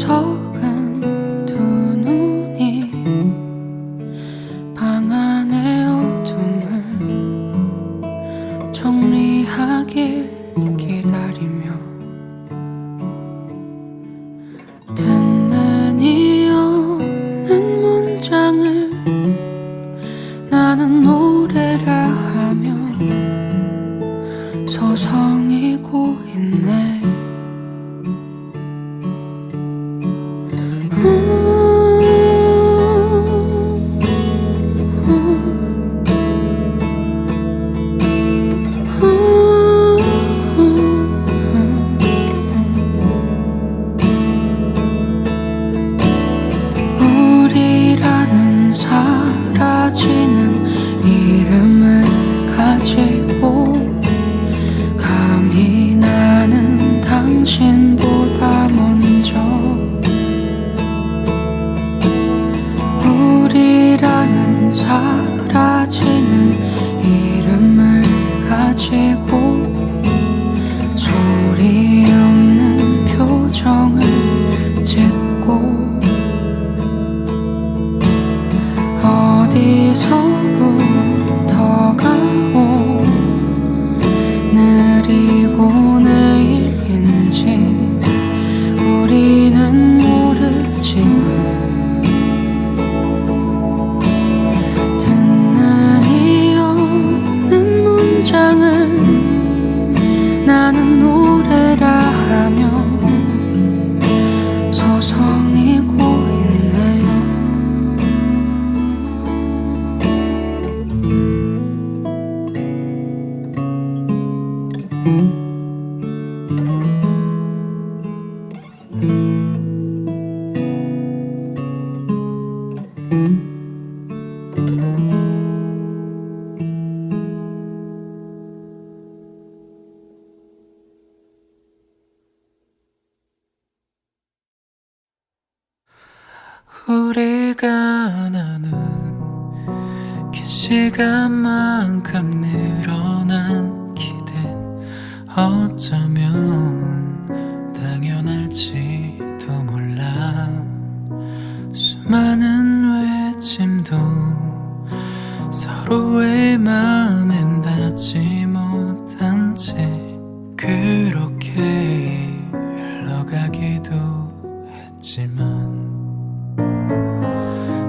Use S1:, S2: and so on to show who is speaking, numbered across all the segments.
S1: 愁 사라지는 이름을 가지
S2: 서로의 마음엔 닿지 못한 채 그렇게 흘러가기도 했지만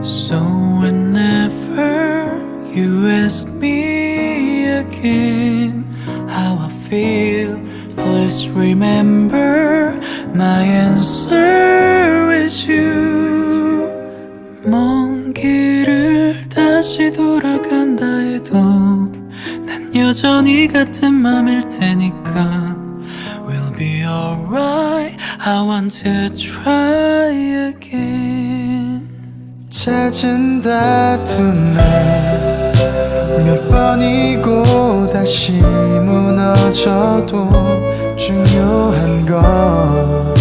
S2: So whenever you ask me again how I feel Please remember my answer is you. 다시 돌아간다 해도 난 여전히 같은 맘일 테니까 We'll be alright. I want to try again.
S3: 찾은 다툼에 몇 번이고 다시 무너져도 중요한 건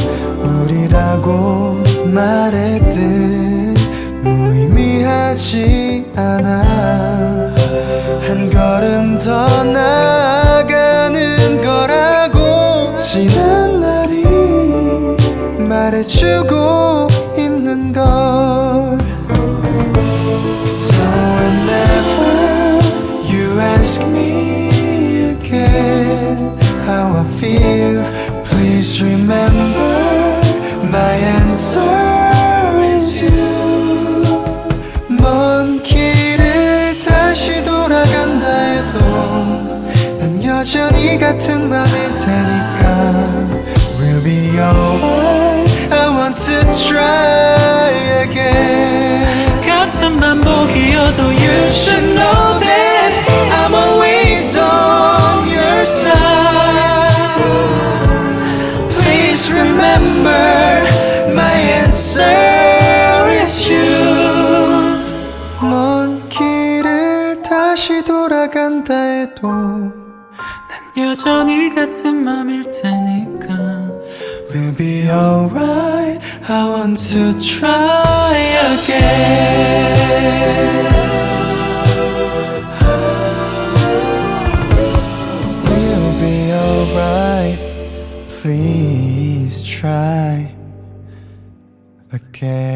S3: 테니까. We'll be alright. I want to try again.
S4: We'll be alright. Please try again.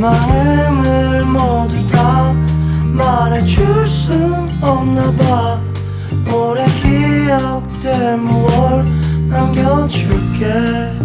S5: 마음을 모두 다 말해줄 순 없나 봐. 오랜 기억들 무얼 남겨줄게.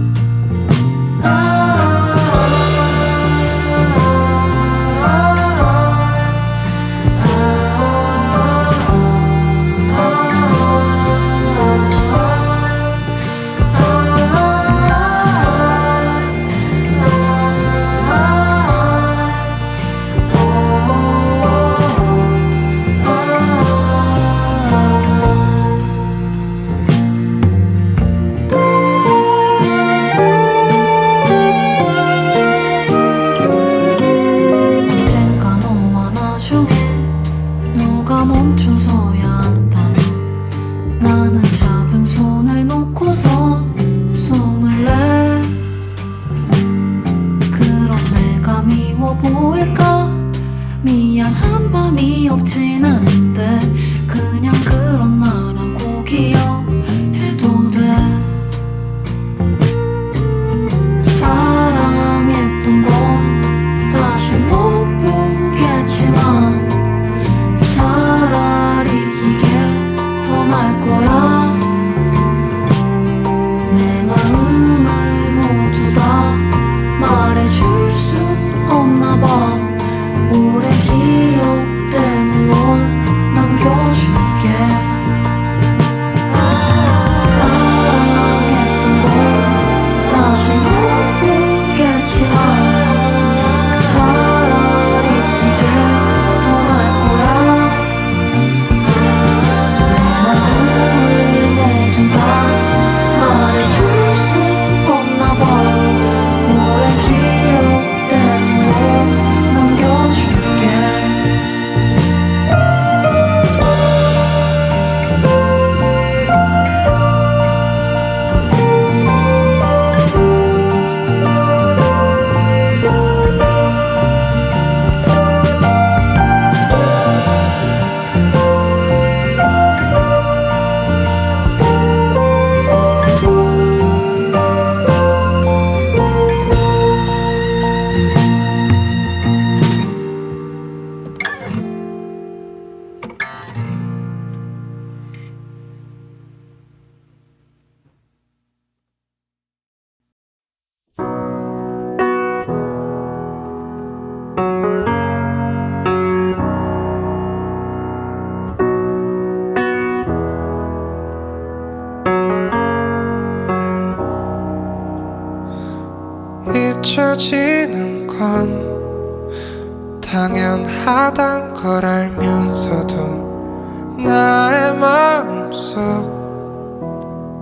S4: 당연하단 걸 알면서도 나의 마음속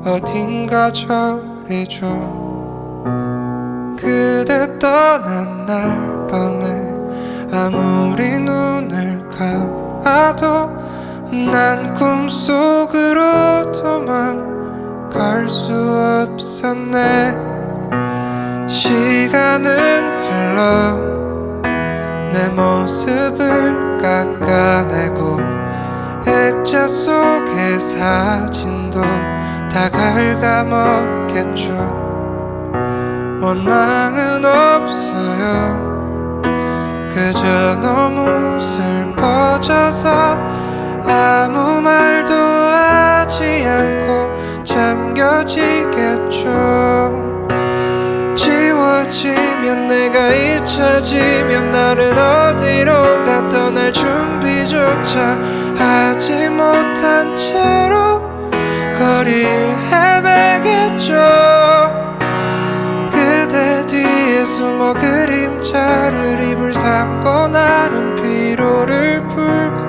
S4: 어딘가 저리 좀 그대 떠난 날 밤에 아무리 눈을 감아도 난 꿈속으로
S6: 도망갈 수 없었네. 시간은 흘러 내 모습을 깎아내고 액자 속의 사진도 다 갉아먹겠죠. 원망은 없어요. 그저 너무 슬퍼져서 아무 말도 하지 않고 잠겨지겠죠. 지워지 가면 내가 잊혀지면 나는 어디론가? 떠날 준비조차 하지 못한 채로 거리 헤매겠죠. 그대 뒤에 숨어 그림자를 입을 삼고 나는 피로를 풀고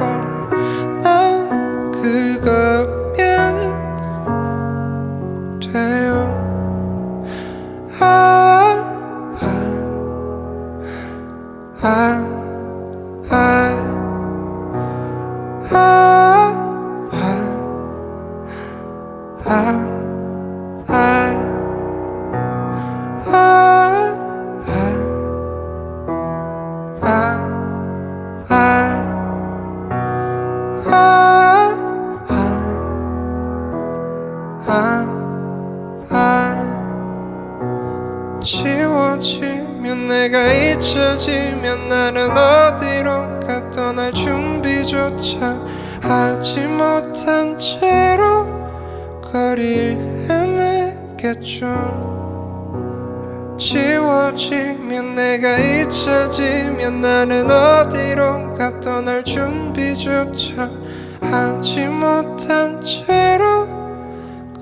S6: 찾지 못한 채로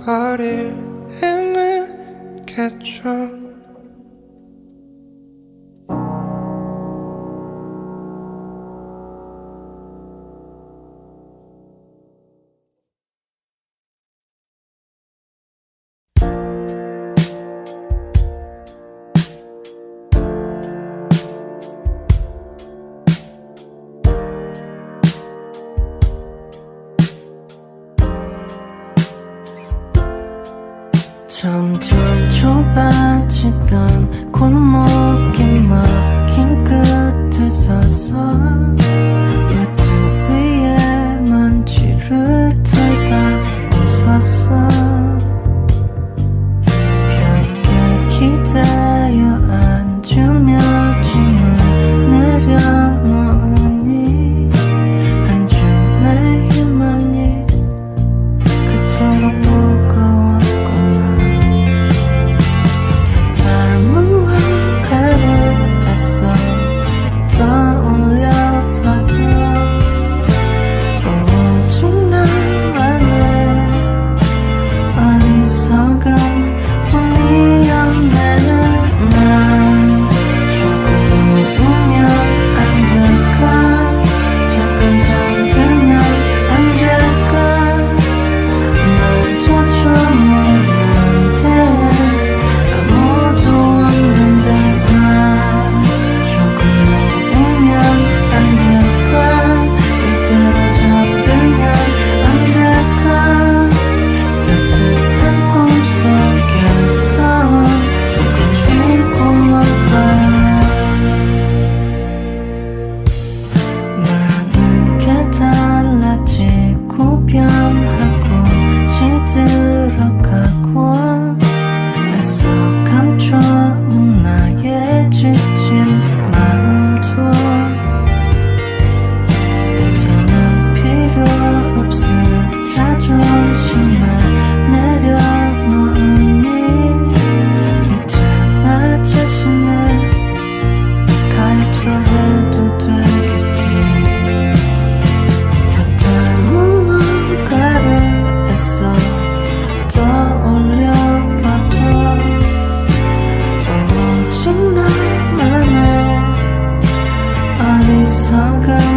S6: 거리를 헤매겠죠.
S7: 好个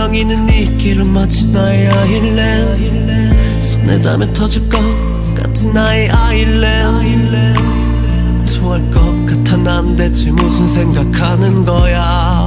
S7: 출렁이는 이 길은 마치 나의 아일랜드. 손에 닿으면 터질 것 같은 나의 아일랜드. 통할 것 같아 난 대체 무슨 생각하는 거야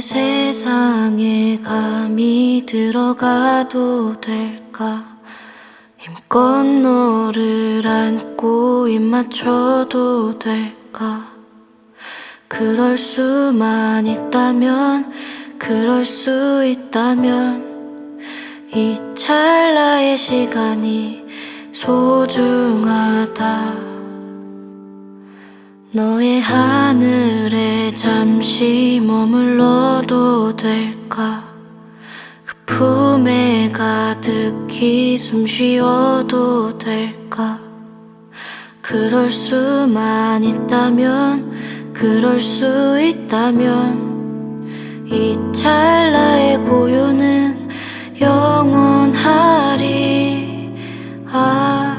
S5: 세상에 감히 들어가도 될까? 힘껏 너를 안고 입 맞춰도 될까? 그럴 수만 있다면, 그럴 수 있다면, 이 찰나의 시간이 소중하다. 너의 하늘에 잠시 머물러도 될까? 그 품에 가득히 숨 쉬어도 될까? 그럴 수만 있다면, 그럴 수 있다면, 이 찰나의 고요는 영원하리. 아,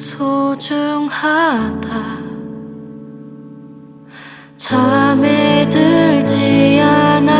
S5: 소중하다. 잠에 들지 않아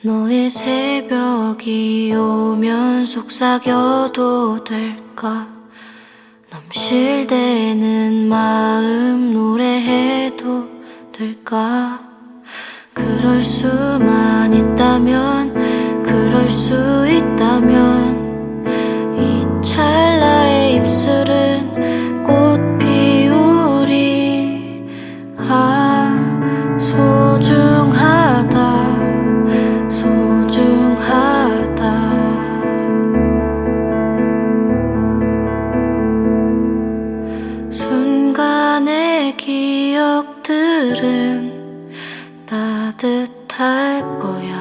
S8: 너의 새벽이 오면 속삭여도 될까? 넘실대는 마음 노래해도 될까? 그럴 수만 있다면 그럴 수 있다면 따뜻할 거야.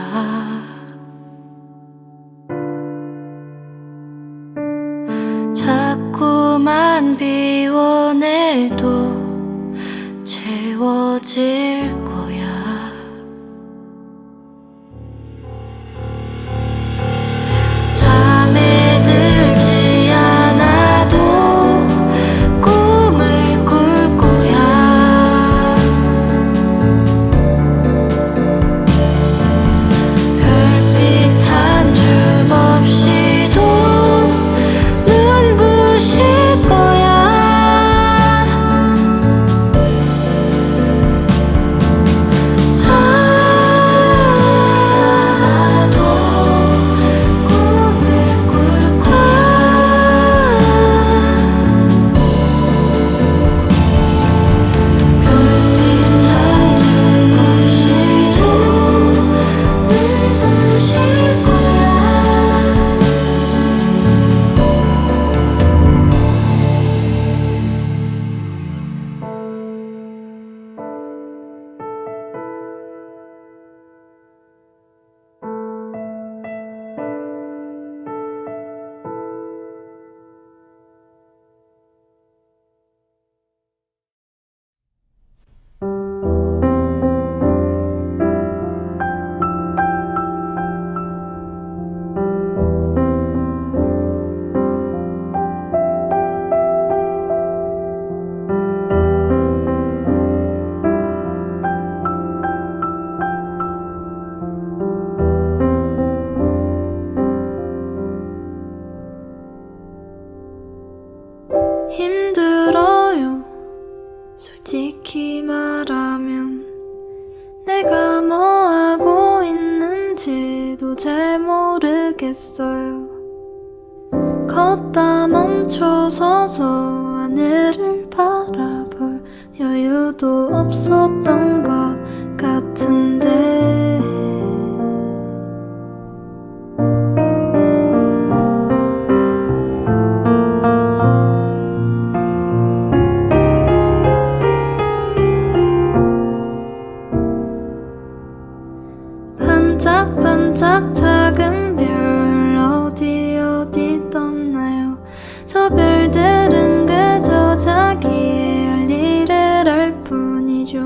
S8: 자꾸만 비워내도 채워질 모르겠어요. 걷다 멈춰서서 하늘을 바라볼 여유도 없었던 뿐이죠.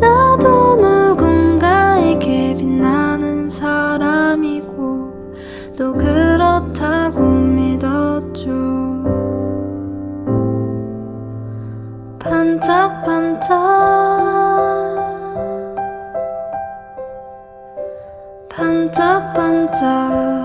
S8: 나도 누군가에게 빛나는 사람이고 또 그렇다고 믿었죠. 반짝반짝. 반짝반짝